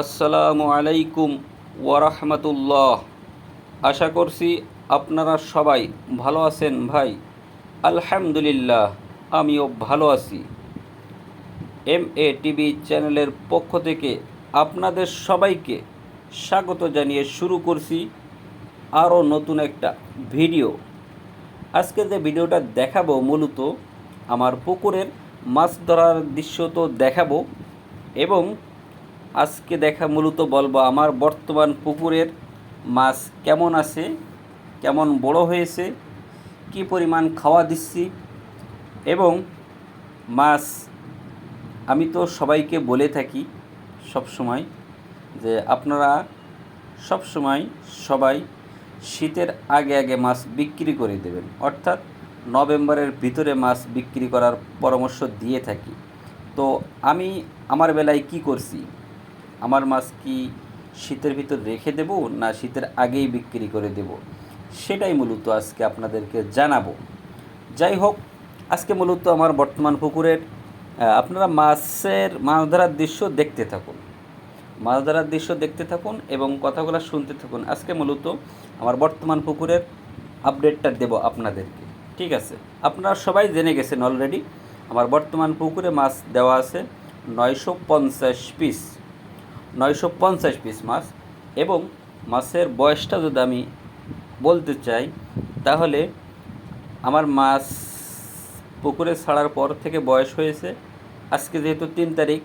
আসসালামু আলাইকুম ওয়ারহমতুল্লাহ। আশা করছি আপনারা সবাই ভালো আছেন ভাই। আলহামদুলিল্লাহ, আমিও ভালো আছি। এম এ টিভি চ্যানেলের পক্ষ থেকে আপনাদের সবাইকে স্বাগত জানিয়ে শুরু করছি আরও নতুন একটা ভিডিও। আজকে যে ভিডিওটা দেখাবো মূলত আমার পুকুরের মাছ ধরার দৃশ্য তো দেখাবো এবং আজকে দেখা মূলত বলব আমার বর্তমান পুকুরের মাছ কেমন আছে, কেমন বড় হয়েছে, কি পরিমাণ খাওয়া দিচ্ছি এবং মাছ আমি তো সবাইকে বলে থাকি সব সময় যে আপনারা সব সময় সবাই শীতের আগে আগে মাছ বিক্রি করে দেবেন। অর্থাৎ নভেম্বরের ভিতরে মাছ বিক্রি করার পরামর্শ দিয়ে থাকি। তো আমি আমার বেলায় কি করছি? আমার মাছ কি শীতের ভিতর রেখে দেব না শীতের আগেই বিক্রি করে দেব? সেটাই মূলত আজকে আপনাদেরকে জানাব। যাই হোক, আজকে মূলত আমার বর্তমান পুকুরের আপনারা মাছের মাছ ধরার দৃশ্য দেখতে থাকুন। মাছ ধরার দৃশ্য দেখতে থাকুন এবং কথাগুলো শুনতে থাকুন। আজকে মূলত আমার বর্তমান পুকুরের আপডেটটা দেব আপনাদেরকে। ঠিক আছে? আপনারা সবাই জেনে গেছেন অলরেডি আমার বর্তমান পুকুরে মাছ দেওয়া আছে নয়শো পঞ্চাশ পিস নয়শো পঞ্চাশ পিস মাছ এবং মাছের বয়সটা যদি আমি বলতে চাই, তাহলে আমার মাছ পুকুরে ছাড়ার পর থেকে বয়স হয়েছে। আজকে যেহেতু তিন তারিখ,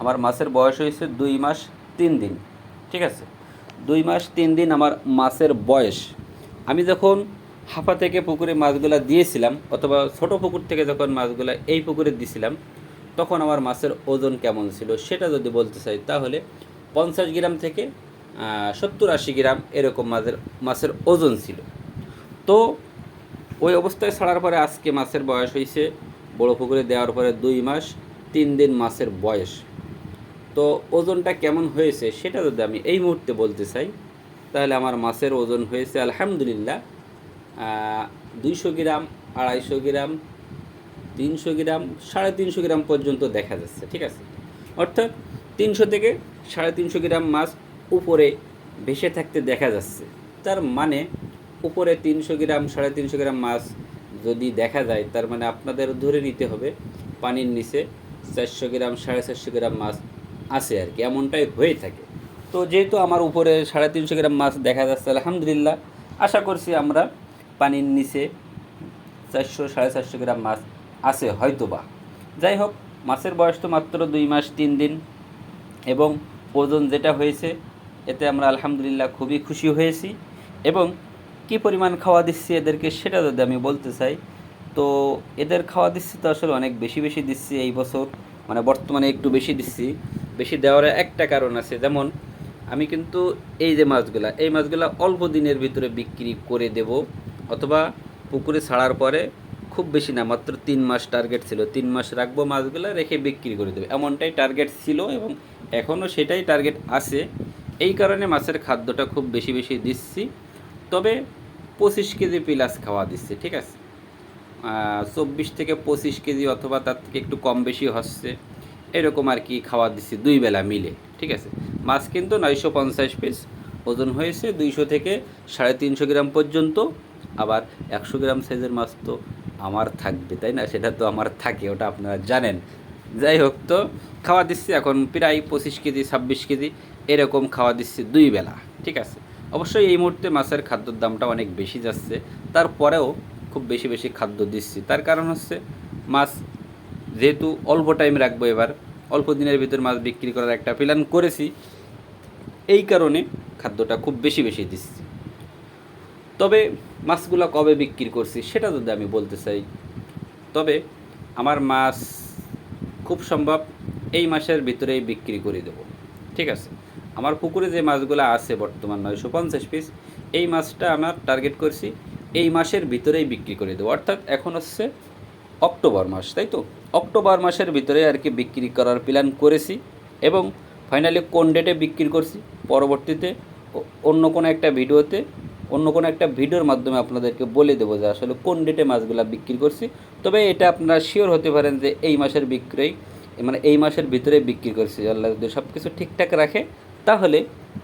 আমার মাছের বয়স হয়েছে দুই মাস তিন দিন, ঠিক আছে? দুই মাস তিন দিন আমার মাছের বয়স। আমি যখন হাফা থেকে পুকুরে মাছগুলা দিয়েছিলাম, অথবা ছোট পুকুর থেকে যখন মাছগুলা এই পুকুরে দিয়েছিলাম তখন আমার মাছের ওজন কেমন ছিল সেটা যদি বলতে চাই, তাহলে পঞ্চাশ গ্রাম থেকে সত্তর আশি গ্রাম এরকম মাছের মাছের ওজন ছিল। তো ওই অবস্থায় ছাড়ার পরে আজকে মাছের বয়স হয়েছে, বড় পুকুরে দেওয়ার পরে দুই মাস, তিন দিন মাছের বয়স। তো ওজনটা কেমন হয়েছে সেটা যদি আমি এই মুহূর্তে বলতে চাই, তাহলে আমার মাছের ওজন হয়েছে আলহামদুলিল্লাহ দুইশো গ্রাম, আড়াইশো গ্রাম তিনশো গ্রাম, সাড়ে তিনশো গ্রাম পর্যন্ত দেখা যাচ্ছে, ঠিক আছে? অর্থাৎ তিনশো থেকে সাড়ে তিনশো গ্রাম মাছ উপরে ভেসে থাকতে দেখা যাচ্ছে। তার মানে উপরে তিনশো গ্রাম, সাড়ে তিনশো গ্রাম মাছ যদি দেখা যায়, তার মানে আপনাদের ধরে নিতে হবে, পানির নিচে চারশো গ্রাম, সাড়ে চারশো গ্রাম মাছ আছে আর কি, এমনটাই হয়ে থাকে। তো যেহেতু আমার উপরে সাড়ে তিনশো গ্রাম মাছ দেখা যাচ্ছে, আলহামদুলিল্লাহ, আশা করছি আমরা পানির নিচে চারশো, সাড়ে চারশো গ্রাম মাছ আছে হয়তো বা যাই হোক মাছের বয়স তো মাত্র দুই মাস, তিন দিন এবং ওজন যেটা হয়েছে, এতে আমরা আলহামদুলিল্লাহ খুবই খুশি হয়েছি এবং কি পরিমাণ খাওয়া দিচ্ছি এদেরকে সেটা যদি আমি বলতে চাই, তো এদের খাওয়া দিচ্ছি তো আসলে অনেক বেশি বেশি দিচ্ছি এই বছর মানে বর্তমানে একটু বেশি দিচ্ছি। বেশি দেওয়ার একটা কারণ আছে, যেমন আমি কিন্তু এই যে মাছগুলা, এই মাছগুলা অল্প দিনের ভিতরে বিক্রি করে দেব, অথবা পুকুরে ছাড়ার পরে খুব বেশি না, মাত্র তিন মাস টার্গেট ছিল। তিন মাস রাখব মাছগুলো, রেখে বিক্রি করে দেবে। এমনটাই টার্গেট ছিল এবং এখনও সেটাই টার্গেট আছে। এই কারণে মাছের খাদ্যটা খুব বেশি বেশি দিচ্ছি। তবে পঁচিশ কেজি প্লাস খাওয়া দিচ্ছে, ঠিক আছে? চব্বিশ থেকে পঁচিশ কেজি অথবা তার থেকে একটু কম বেশি হচ্ছে। এরকম আর কি খাওয়া দিচ্ছি, দুই বেলা মিলে, ঠিক আছে? মাছ কিন্তু নয়শো পঞ্চাশ পিস ওজন হয়েছে দুইশো থেকে সাড়ে তিনশো গ্রাম পর্যন্ত। আবার একশো গ্রাম সাইজের মাছ তো আমার থাকবে, তাই না? সেটা তো আমার থাকে, ওটা আপনারা জানেন। যাই হোক, তো খাওয়া দিচ্ছি এখন প্রায় পঁচিশ কেজি, ছাব্বিশ কেজি, এরকম খাওয়া দিচ্ছি দুই বেলা, ঠিক আছে? অবশ্যই এই মুহূর্তে মাছের খাদ্যর দামটা অনেক বেশি যাচ্ছে, তারপরেও খুব বেশি বেশি খাদ্য দিচ্ছি। তার কারণ হচ্ছে মাছ যেহেতু অল্প টাইম রাখব এবার, অল্প দিনের ভিতর মাছ বিক্রি করার একটা প্ল্যান করেছি, এই কারণে খাদ্যটা খুব বেশি বেশি দিচ্ছি। তবে মাছগুলো কবে বিক্রি করছি সেটা যদি আমি বলতে চাই, তবে আমার মাছ খুব সম্ভব এই মাসের ভিতরেই বিক্রি করে দেব। ঠিক আছে? আমার পুকুরে যে মাছগুলো আছে বর্তমান নয়শো পঞ্চাশ পিস এই মাছটা আমার টার্গেট করছি এই মাসের ভিতরেই বিক্রি করে দেবো। অর্থাৎ এখন হচ্ছে অক্টোবর মাস, তাই তো? অক্টোবর মাসের ভিতরে আর কি বিক্রি করার প্ল্যান করেছি এবং ফাইনালি কোন ডেটে বিক্রি করছি, পরবর্তীতে অন্য কোনো একটা ভিডিওতে অন্য কোনো একটা ভিডিওর মাধ্যমে আপনাদেরকে বলে দেবো যে আসলে কোন ডেটে মাছগুলো বিক্রি করছি। তবে এটা আপনারা শিওর হতে পারেন যে এই মাসের বিক্রয় মানে এই মাসের ভিতরে বিক্রি করছি। আল্লাহ যদি সব কিছু ঠিকঠাক রাখে, তাহলে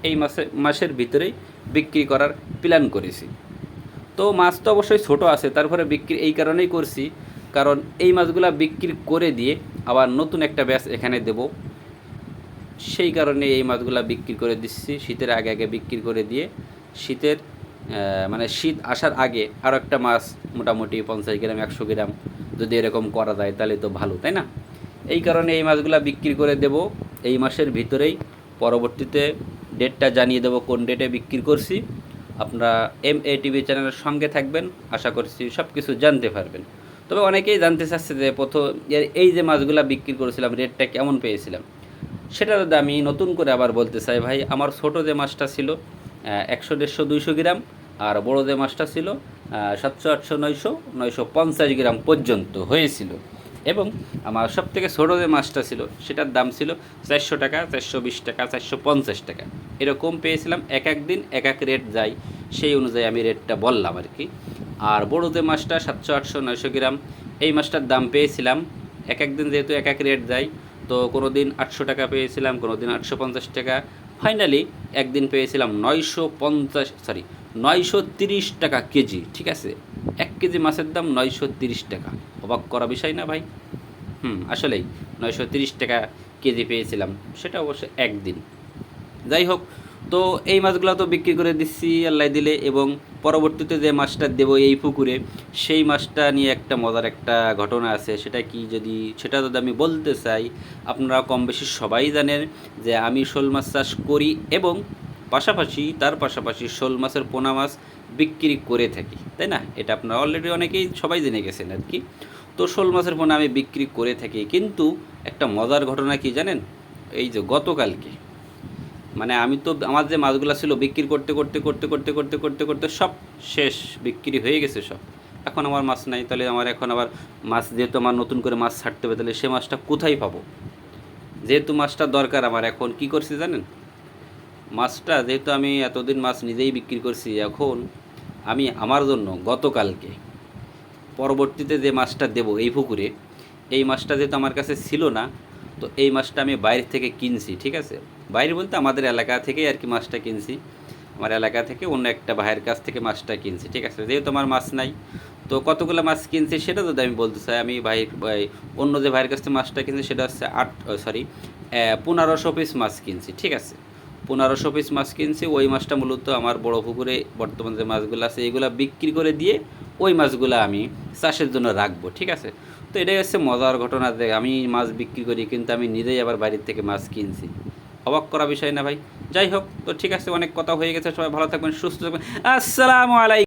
এই মাসে, মাসের ভিতরেই বিক্রি করার প্ল্যান করেছি। তো মাছ তো অবশ্যই ছোট আছে, তারপরে বিক্রি এই কারণেই করছি। কারণ এই মাছগুলো বিক্রি করে দিয়ে আবার নতুন একটা ব্যাচ এখানে দেব। সেই কারণে এই মাছগুলো বিক্রি করে দিচ্ছি। শীতের আগে আগে বিক্রি করে দিয়ে, শীতের মানে শীত আসার আগে আরও একটা মাছ মোটামুটি পঞ্চাশ গ্রাম, একশো গ্রাম যদি এরকম করা যায় তাহলে তো ভালো, তাই না? এই কারণে এই মাছগুলো বিক্রি করে দেব। এই মাসের ভিতরেই পরবর্তীতে ডেটটা জানিয়ে দেবো কোন ডেটে বিক্রি করছি। আপনারা এম এ টিভি চ্যানেলের সঙ্গে থাকবেন, আশা করছি সব কিছু জানতে পারবেন। তবে অনেকেই জানতে চাচ্ছে যে প্রথম এই যে মাছগুলো বিক্রি করেছিলাম, রেটটা কেমন পেয়েছিলাম? সেটা যদি আমি নতুন করে আবার বলতে চাই, ভাই, আমার ছোটো যে মাছটা ছিল একশো দেড়শো, দুইশো গ্রাম, আর বড়ো যে মাছটা ছিল সাতশো, আটশো, নয়শো নয়শো পঞ্চাশ গ্রাম পর্যন্ত হয়েছিল। এবং আমার সব থেকে ছোটো যে মাছটা ছিল, সেটার দাম ছিল চারশো টাকা, চারশো বিশ টাকা, চারশো পঞ্চাশ টাকা। এরকম পেয়েছিলাম, এক এক দিন, এক এক রেট যায় সেই অনুযায়ী আমি রেটটা বললাম আর কি। আর বড়ো যে মাছটা সাতশো, আটশো, নয়শো গ্রাম, এই মাছটার দাম পেয়েছিলাম, এক এক দিন যেহেতু এক এক রেট যায় তো কোনো দিন আটশো টাকা পেয়েছিলাম, কোনো দিন আটশো পঞ্চাশ টাকা ফাইনালি একদিন পেয়েছিলাম নয়শো পঞ্চাশ সরি নয়শো তিরিশ টাকা কেজি, ঠিক আছে? এক কেজি মাছের দাম নয়শো তিরিশ টাকা। অবাক করা বিষয় না ভাই? হুম, আসলেই নয়শো তিরিশ টাকা কেজি পেয়েছিলাম, সেটা অবশ্য একদিন। যাই হোক তো এই মাছগুলো তো বিক্রি করে দিচ্ছি আল্লাহ দিলে। এবং পরবর্তীতে যে মাছটা দেবো এই পুকুরে, সেই মাছটা নিয়ে একটা মজার একটা ঘটনা আছে। সেটা কি যদি, সেটা যদি আমি বলতে চাই, আপনারা কম বেশি সবাই জানেন যে আমি শোল মাছ চাষ করি এবং পাশাপাশি, তার পাশাপাশি শোল মাছের পোনা মাছ বিক্রি করে থাকি, তাই না? এটা আপনারা অলরেডি অনেকেই সবাই জেনে গেছেন আর কি। তো শোল মাছের পোনা আমি বিক্রি করে থাকি। কিন্তু একটা মজার ঘটনা কি জানেন? এই যে গতকালকে মানে আমি তো আমার যে মাছগুলো ছিল বিক্রি করতে করতে করতে করতে করতে করতে করতে সব শেষ, বিক্রি হয়ে গেছে সব। এখন আমার মাছ নাই, তাহলে আমার এখন আবার মাছ, যেহেতু আমার নতুন করে মাছ ছাড়তে হবে, তাহলে সে মাছটা কোথায় পাবো? যেহেতু মাছটা দরকার আমার, এখন কি করছি জানেন? মাছটা যেহেতু আমি এতদিন মাছ নিজেই বিক্রি করছি, এখন আমি আমার জন্য গতকালকে, পরবর্তীতে যে মাছটা দেবো এই পুকুরে, এই মাছটা যেহেতু আমার কাছে ছিল না, তো এই মাছটা আমি বাইরে থেকে কিনছি, ঠিক আছে? বাইরে বলতে আমাদের এলাকা থেকেই আর কি মাছটা কিনছি। আমার এলাকা থেকে অন্য একটা ভাইয়ের কাছ থেকে মাছটা কিনছি, ঠিক আছে? যেহেতু আমার মাছ নাই, তো কতগুলো মাছ কিনছি সেটা যদি আমি বলতে চাই, আমি ভাই অন্য যে ভাইয়ের কাছ থেকে মাছটা কিনছি সেটা হচ্ছে আট সরি পনেরোশো পিস মাছ কিনছি, ঠিক আছে? পনেরোশো পিস মাছ কিনছি, ওই মাছটা মূলত আমার বড় পুকুরে বর্তমান যে মাছগুলো আছে, এগুলো বিক্রি করে দিয়ে ওই মাছগুলো আমি চাষের জন্য রাখব, ঠিক আছে? তো এটাই হচ্ছে মজার ঘটনা যে আমি মাছ বিক্রি করি, কিন্তু আমি নিজেই আবার বাড়ির থেকে মাছ কিনছি। অবাক করা বিষয় না ভাই। যাই হোক, তো ঠিক আছে, অনেক কথা হয়ে গেছে, সবাই ভালো থাকবেন, সুস্থ থাকবেন। আসসালামু আলাইকুম।